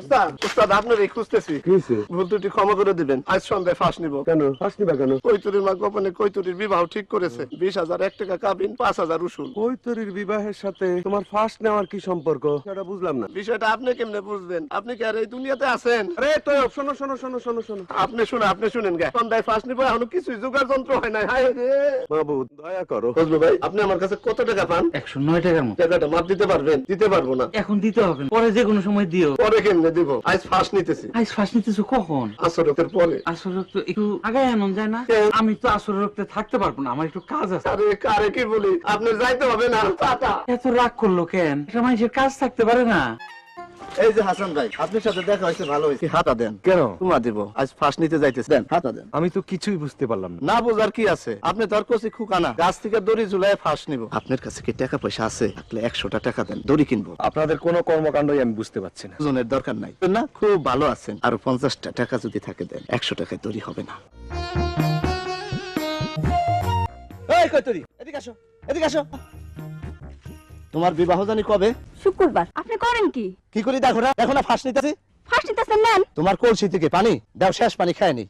ওস্তাদ ওস্তাদ আপনার এই খুঁজতেছি। ভুল ত্রুটি ক্ষমা করে দিবেন। আজ সন্ধ্যায় ফাঁস নিব। কেন? ফাঁস নিবা কেন? কৈতুরীর মা গোপনে কৈতুরীর বিবাহ ঠিক করেছে। বিশ হাজার এক টাকা কাবিন পাঁচ হাজার উসুল। কৈতরীর বিবাহের সাথে তোমার ফাঁস নেওয়ার কি সম্পর্ক? সেটা বুঝলাম না। বিষয়টা আপনি কেমনে বুঝবেন? আপনি কি আর এই দুনিয়াতে আছেন? আরে তো শোনো শোনো শোনো শোনো শোনো। আপনি শুনে আপনি শুনেন গে। সন্ধ্যায় ফাঁস নিব এখনও কিছুই জোগাড় যন্ত্র হয় নাই। হায় রে। মাহবুব দয়া করো। ফজলু ভাই আপনি আমার কাছে কত টাকা পান? একশো নয় টাকার মতো। টাকাটা মাপ দিতে পারবেন? দিতে পারব না। এখন দিতে হবে পরে যে কোনো সময় দিও। পরে কেমনে দিব? আজ ফাঁস নিতেছি। আজ ফাঁস নিতেছো কখন? আসরতের পরে। আসর রক্ত একটু আগায় আনন্দ যায় না? আমি তো আসর রক্তে থাকতে পারব না আমার একটু কাজ আছে। আরে কারে কি বলি? আপনি যাইতে হবে না টাটা এত রাগ করল কেন? মানুষের কাজ থাকতে পারে না। এই যে হাসান ভাই আপনার সাথে দেখা হয়েছে ভালো হয়েছে। হাতা দেন। কেন? তোমা দিব। আজ ফাঁস নিতে যাইতেছে। দেন হাতা দেন। আমি তো কিছুই বুঝতে পারলাম না। না বোঝার কি আছে? আপনি খুকানা গাছ থেকে দড়ি ঝুলাই ফাঁস নিব। আপনার কাছে কি টাকা পয়সা আছে? থাকলে একশোটা টাকা দেন দড়ি কিনবো। আপনাদের কোনো কর্মকাণ্ডই আমি বুঝতে পারছি না। দুজনের দরকার নাই। না খুব ভালো আছেন। আর পঞ্চাশটা টাকা যদি থাকে দেন একশো টাকায় দড়ি হবে না। এই কই তরি এদিকে আসো এদিকে আসো। তোমার বিবাহ জানি কবে? শুক্রবার। আপনি করেন কি? কি করি দেখো না দেখো না ফাঁস নিতেছি। ফার্স্ট নিতেছেন নেন। তোমার কলসি থেকে পানি দাও শেষ পানি খায়নি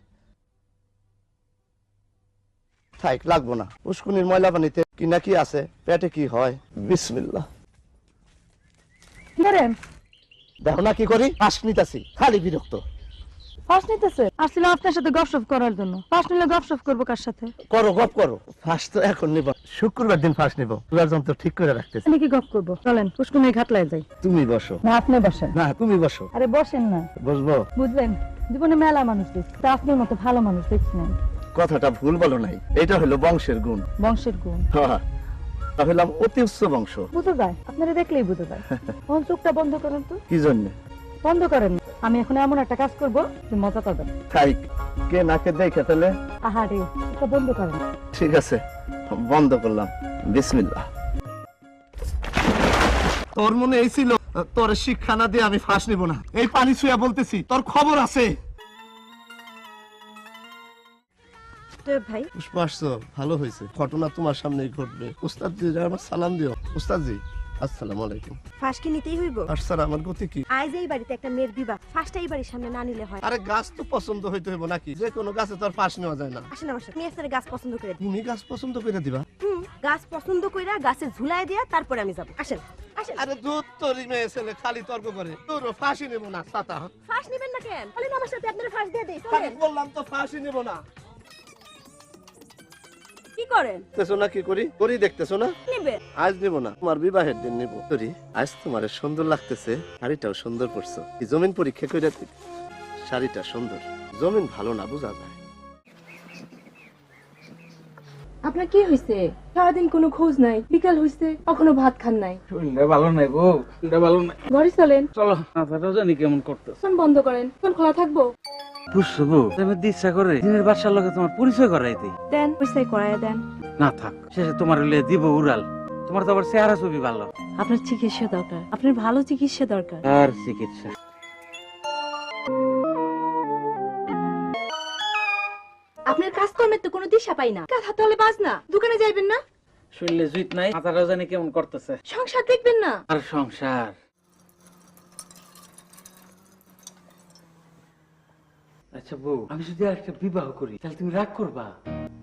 থাক লাগবো না। উস্কুনির ময়লা পানিতে কি না কি আছে পেটে কি হয়? বিসমিল্লাহ। ধরেন। দেখো না কি করি ফাঁস নিতেছি খালি বিরক্ত। ফার্স্ট নিতেছে? আসছিলাম আপনার সাথে গপসপ করার জন্য। ফার্স্ট নিলে গপসপ করব কার সাথে? করো গপ করো। ফাঁস তো এখন নিব। শুক্রবার দিন ফাঁস নিব। যন্ত্র ঠিক করে রাখতেছি। আমি কি গপ করব? চলেন ঘাটলায় যাই। তুমি বসো। না আপনি বসেন। না তুমি বসো। আরে বসেন না। বসবো। বুঝলেন জীবনে মেলা মানুষ দেখছি। তা আপনার মতো ভালো মানুষ দেখছি না। কথাটা ভুল বলো নাই। এটা হলো বংশের গুণ। বংশের গুণ। হ্যাঁ, তা অতি উচ্চ বংশ। বুঝা যায় আপনারা দেখলেই বুঝা যায় চোখটা বন্ধ করেন তো। কি জন্য? বন্ধ করেন না। আমি এখন এমন একটা কাজ করব যে মজা পাবেন খাই কে নাকে দেখে তাহলে? আহারে এটা বন্ধ করেন। ঠিক আছে বন্ধ করলাম। বিসমিল্লাহ। তোর মনে এই ছিল তোর শিক্ষা না দিয়ে আমি ফাঁস নিব না। এই পানি ছুঁয়া বলতেছি তোর খবর আছে। ভাই। পুষ্পা আসছো ভালো হয়েছে। ঘটনা তোমার সামনেই ঘটবে। উস্তাদ জি আমার সালাম দিও। উস্তাদ জি। আসসালামু আলাইকুম। ফাঁসকি নিতেই হইব? আর স্যার আমার গতি কি? আজ এই বাড়িতে একটা মেয়ের বিবাহ। ফাঁসটা এই বাড়ির সামনে না নিলে হয়। আরে গাছ তো পছন্দ হইতে হইব নাকি? যে কোনো গাছে তো আর ফাঁস নেওয়া যায় না। আসেন আমার সাথে। আমি আপনার গাছ পছন্দ করে দিই। তুমি গাছ পছন্দ করে দিবা? হুম, গাছ পছন্দ কইরা গাছে ঝুলাই দিয়া তারপরে আমি যাব। আসেন আসেন। আরে দুধ তোর মেয়ে ছেলে খালি তর্ক করে। তোর ফাঁসি নেব না ছাতা ফাঁস নেবেন না কেন? বলেন আমার সাথে আপনার ফাঁস দিয়ে দেই বললাম তো ফাঁসি নেব না। কি করেন? দেখতেছো না কি করি? করি দেখতেছো না? নেবে। আজ নিব না। তোমার বিবাহের দিন নিব। করি। আজ তোমার সুন্দর লাগতেছে শাড়িটাও সুন্দর পড়ছো এই জমিন পরীক্ষা করে। শাড়িটা সুন্দর। জমিন ভালো না বোঝা যায়। আপনার কি হয়েছে সারাদিন কোনো খোঁজ নাই বিকাল হয়েছে কখনো ভাত খান নাই। শরীরটা ভালো নাই বউ শরীরটা ভালো নাই। ঘরে চলেন। চলো জানি কেমন করতে ফোন বন্ধ করেন ফোন খোলা থাকব? বুঝছ তুমি ইচ্ছা করে দিনের লগে তোমার পরিচয় করাই দিই। দেন পয়সায় করাইয়া দেন। না থাক শেষে তোমার হলে দিব উড়াল। তোমার তো আবার চেহারা ছবি ভালো। আপনার চিকিৎসা দরকার আপনার ভালো চিকিৎসা দরকার। আর চিকিৎসা? আপনার কাজকর্মের তো কোনো দিশা পাই না। কাজ হাতে হলে বাজ না দোকানে যাইবেন না? শরীরে জুইত নাই জানি কেমন করতেছে। সংসার দেখবেন না? আর সংসার? আচ্ছা বউ আমি যদি আরেকটা বিবাহ করি তাহলে তুমি রাগ করবা?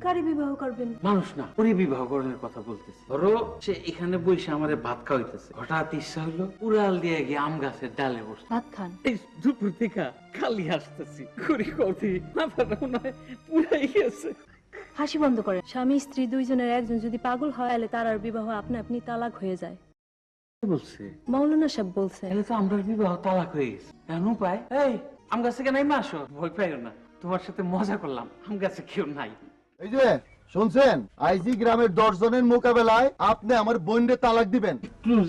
কারে বিবাহ করবেন? মানুষ না বিবাহ কথা বলতেছি। ধরো সে এখানে বসে আমারে ভাত খাওয়াইতেছে। হঠাৎ ইচ্ছা হলো উড়াল দিয়ে গিয়ে আম গাছের ডালে বসে। ভাত খান। এই দুপুর থেকে খালি আসতেছি করি পুরাই গেছে। হাসি বন্ধ করে স্বামী স্ত্রী দুইজনের একজন যদি পাগল হয় তাহলে তার আর বিবাহ আপনি আপনি তালাক হয়ে যায়। বলছে? মাওলানা সাহেব বলছে। তাহলে তো আমরা বিবাহ তালাক হয়ে গেছে। এখন উপায়? এই আম গাছে কেন আসো? ভয় পাইও না। তোমার সাথে মজা করলাম আম গাছে কেউ নাই। এই যে শুনছেন? আইজি গ্রামের দশ জনের মোকাবেলায় আপনি আমার বোনরে তালাক দিবেন।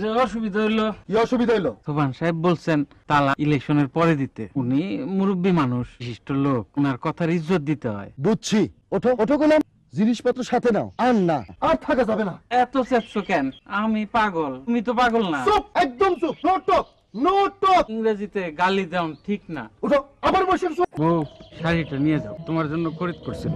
যে অসুবিধা হইল। কি অসুবিধা হইল? সোবান সাহেব বলছেন তালা ইলেকশনের পরে দিতে। উনি মুরব্বী মানুষ বিশিষ্ট লোক। ওনার কথার ইজ্জত দিতে হয়। বুঝছি। ওঠো ওঠো গোলাম। জিনিসপত্র সাথে নাও। আর না আর থাকা যাবে না। এত চেপছো কেন? আমি পাগল। তুমি তো পাগল না। চুপ একদম চুপ। নো টক ইংরেজিতে গালি দাও ঠিক না। ওটা আবার বসে ও শাড়িটা নিয়ে যাও তোমার জন্য খরিদ করছিল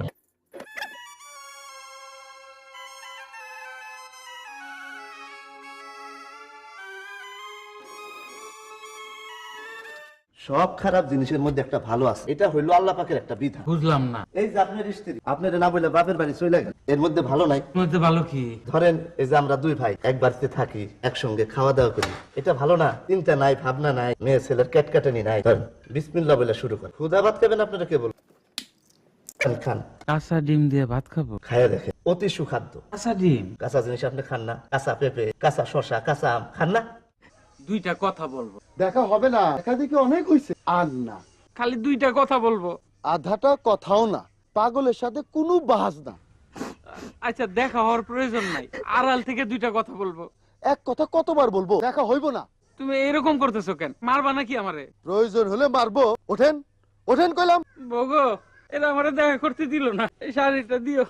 সব খারাপ জিনিসের মধ্যে একটা ভালো আছে। এটা হইল আল্লাহ পাকের একটা বিধান। বুঝলাম না। এই যে আপনার স্ত্রী আপনার না বলে বাপের বাড়ি চলে গেল। এর মধ্যে ভালো নাই। মধ্যে ভালো কি? ধরেন এই যে আমরা দুই ভাই এক বাড়িতে থাকি একসঙ্গে খাওয়া দাওয়া করি। এটা ভালো না? চিন্তা নাই ভাবনা নাই মেয়ে ছেলের ক্যাটকাটানি নাই। ধরেন বিসমিল্লা বলে শুরু করেন। খুদা ভাত খাবেন আপনারা কে বল খান খান। কাঁচা ডিম দিয়ে ভাত খাব? খাইয়া দেখেন অতি সুখাদ্য। কাঁচা ডিম? কাঁচা জিনিস আপনি খান না। কাঁচা পেঁপে কাঁচা শশা কাঁচা আম খান না? দুইটা কথা বলব। দেখা হবে না। দেখা দেখি অনেক হইছে। আর না। খালি দুইটা কথা বলব। আধাটা কথাও না। পাগলের সাথে কোনো বাহাজ না। আচ্ছা দেখা হওয়ার প্রয়োজন নাই। আড়াল থেকে দুইটা কথা বলব। এক কথা কতবার বলব? দেখা হইব না। তুমি এরকম করতেছো কেন? মারবা নাকি আমারে? প্রয়োজন হলে মারবো। ওঠেন। ওঠেন কইলাম। বগো এরা আমারে দেখা করতে দিল না। এই শাড়িটা দিও।